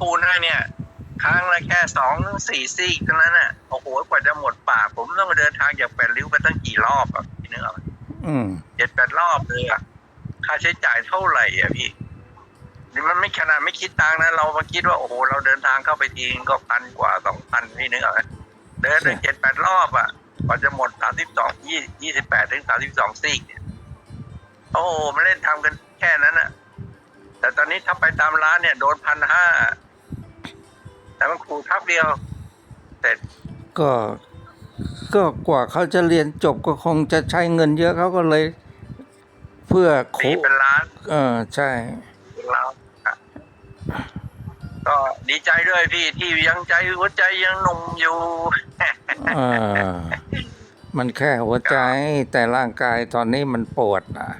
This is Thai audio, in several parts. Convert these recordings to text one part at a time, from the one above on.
ปูนให้เนี่ยครั้งละแค่สองถึงสี่ซี่เท่านั้นน่ะโอ้โหกว่าจะหมดปากผมต้องมาเดินทางจากแปดริ้วไปตั้งกี่รอบอะพี่นึกออกไหมอืมเจ็ดแปดรอบเลยอะค่าใช้จ่ายเท่าไหร่อะพี่นี่มันไม่ขนาดไม่คิดตังค์นะเรามาคิดว่าโอ้โหเราเดินทางเข้าไปทีก็พันกว่าสองพันพี่นึกออกไหมเดินได้เจ็ดแปดรอบอะกว่าจะหมดสามสิบสองยี่ยี่สิบแปดถึงสามสิบสองซี่เนี่ยโอ้โหมาเล่นทำกันแค่นั้นอะแต่ตอนนี้ถ้าไปตามร้านเนี่ย โดนพันห้า แต่มันครูทับเดียวเสร็จก็ก็กว่าเขาจะเรียนจบก็คงจะใช้เงินเยอะเขาก็เลย เพื่อโคปีเป็นล้านเออใช่เป็นล้านอะก็ดีใจด้วยพี่ที่ยังใจหัวใจยังหนุ่มอยู่เออมันแค่หัวใจแต่ร่างกายตอนนี้มันปวดนะ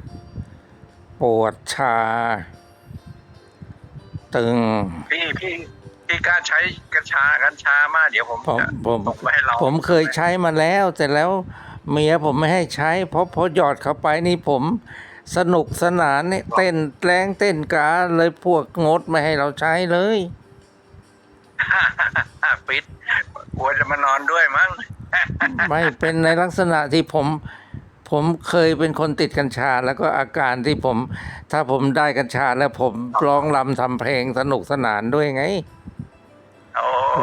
ปวดชา ตึง พี่พี่ พี่กล้าใช้กัญชากัญชามากเดี๋ยวผมผมจะผมส่งไปให้เราผมเคยใช้มาแล้ว แต่แล้วเมียผมไม่ให้ใช้เพราะพอหยอดเข้าไปนี่ผมสนุกสนานนี่เต้นแรงเต้นกาเลยพวกงดไม่ให้เราใช้เลย ปิดกลัวจะมานอนด้วยมั้ง ไม่เป็นในลักษณะที่ผมผมเคยเป็นคนติดกัญชา แล้วก็อาการที่ผม ถ้าผมได้กัญชาแล้วผมร้องรำทำเพลงสนุกสนานด้วยไงโอ้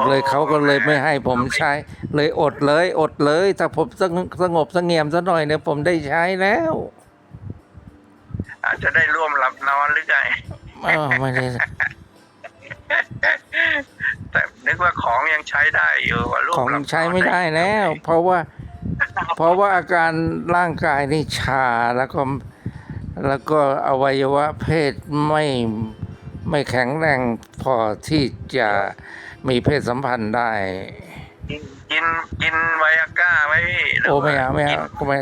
เลยเขาก็เลยไม่ให้ผมใช้ เลยอดเลย อดเลย ถ้าผมสงสงบเสงี่ยมซะหน่อยเนี่ยผมได้ใช้แล้ว อาจจะได้ร่วมหลับนอนหรือไงเออไม่ได้แต่นึกว่าของยังใช้ได้อยู่ว่าร่วมของหลับนนใช้ไม่ได้แล้ว เพราะว่า เพราะว่าอาการร่างกายนี่ชาแล้วก็ แล้วก็อวัยวะเพศไม่ ไม่แข็งแรงพอที่จะมีเพศสัมพันธ์ได้ กินกินกินไวอาก้าไหมพี่หรืโอ้ว่ไม่เอาไม่เอาก็ไม่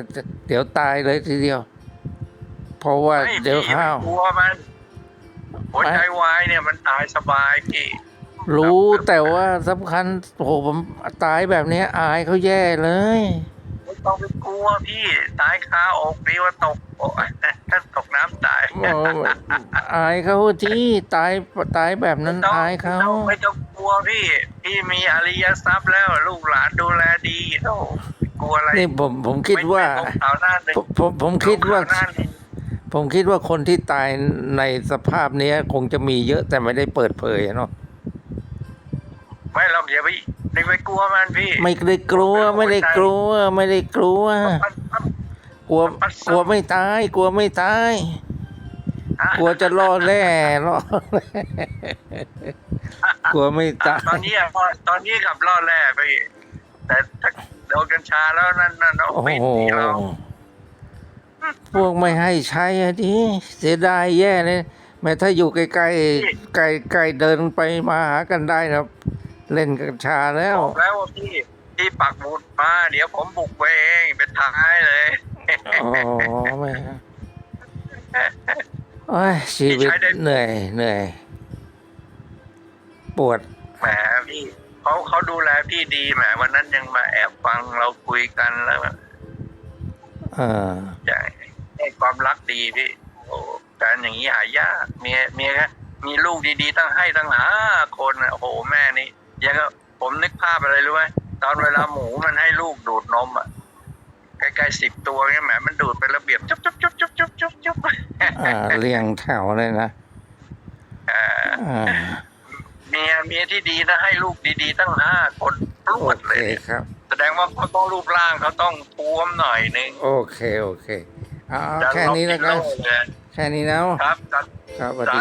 เดี๋ยวตายเลยทีเดียว เพราะว่าไม่เดี๋ยวพี่ข้าวไม่กลัวมันหัวใจวายเนี่ยมันตายสบายพี่รู้แต่ว่าสำคัญโอ้โหผมตายแบบนี้อายเขาแย่เลย ไม่ต้องไปกลัวพี่ตายคาอกดีว่าตกโอ้ถ้า ตกน้ำตายโอ้อายเขาที่ตายตายแบบนั้นไม่ต้องอายเขาไม่ต้องไม่ต้องกลัวพี่ พี่มีอริยทรัพย์แล้วลูกหลานดูแลดีโธ่กลัวอะไรนี่ผมผมคิดว่าไม่ไม่ต้องข่าวหน้าหนึ่งผมผมผมคิดว่าข่หน้าหนึ่งผมคิดว่าคนที่ตายในสภาพเนี้ยคงจะมีเยอะแต่ไม่ได้เปิดเผยเนาะไม่หรอกอย่าไปอย่าไปกลัวมันพี่ ไม่ได้กลัวไม่ได้กลัว ไม่ได้กลัวมันมัน กลัว กลัวไม่ตาย กลัวไม่ตาย กลัวจะรอดแล่รอดแล่กลัวไม่ตาย ตอนนี้อะตอนนี้กับล่อแร่ไป แต่ถ้าโดนกัญชาแล้วนั่นนั่นเอาโอ้ไม่โหดีเราพวกไม่ให้ใช้อะดิเสียดายแย่เลยแม้ถ้าอยู่ใกล้ๆใกล้ใกล้เดินไปมาหากันได้นะเล่นกัญชาแล้ว บอกแล้วว่าพี่พี่ปักหมุดมา เดี๋ยวผมบุกไปเองเป็นท้ายเลย อ๋อไม่ฮะโอ้ยชีวิตเหนื่อยเหนื่อย ปวดแหมพี่เขาเขาดูแลพี่ดีแหมวันนั้นยังมาแอบฟังเราคุยกันแล้วเออใช่ให้ความรักดีพี่โอ้การอย่างนี้หายากเมียเมียครับมีลูกดีๆตั้งให้ตั้งห้าคนน่ะโอ้โหแม่นี่ยังก็ผมนึกภาพอะไรรู้ไหมตอนเวลาหมูมันให้ลูกดูดนมอะ ใกล้ๆสิบตัวเนี่ยแหมมันดูดเป็นระเบียบจุ๊บจุ๊บจุ๊บจุ๊บจุ๊บจุ๊บจุ๊บอ่าเรียงแถวเลยนะเอ่ออ่าเมียเมียที่ดีนะให้ลูกดีๆ ตั้งห้าคนรโอวดเคเลยครับ แสดงว่าเขาต้องรูปร่างเขาต้องท้วมหน่อยนึงโอเคโอเคเอาเอาจะแค่นี้แล้วกันลองกิโลเลยแค่นี้แล้วครับ ครับครับสวัสดี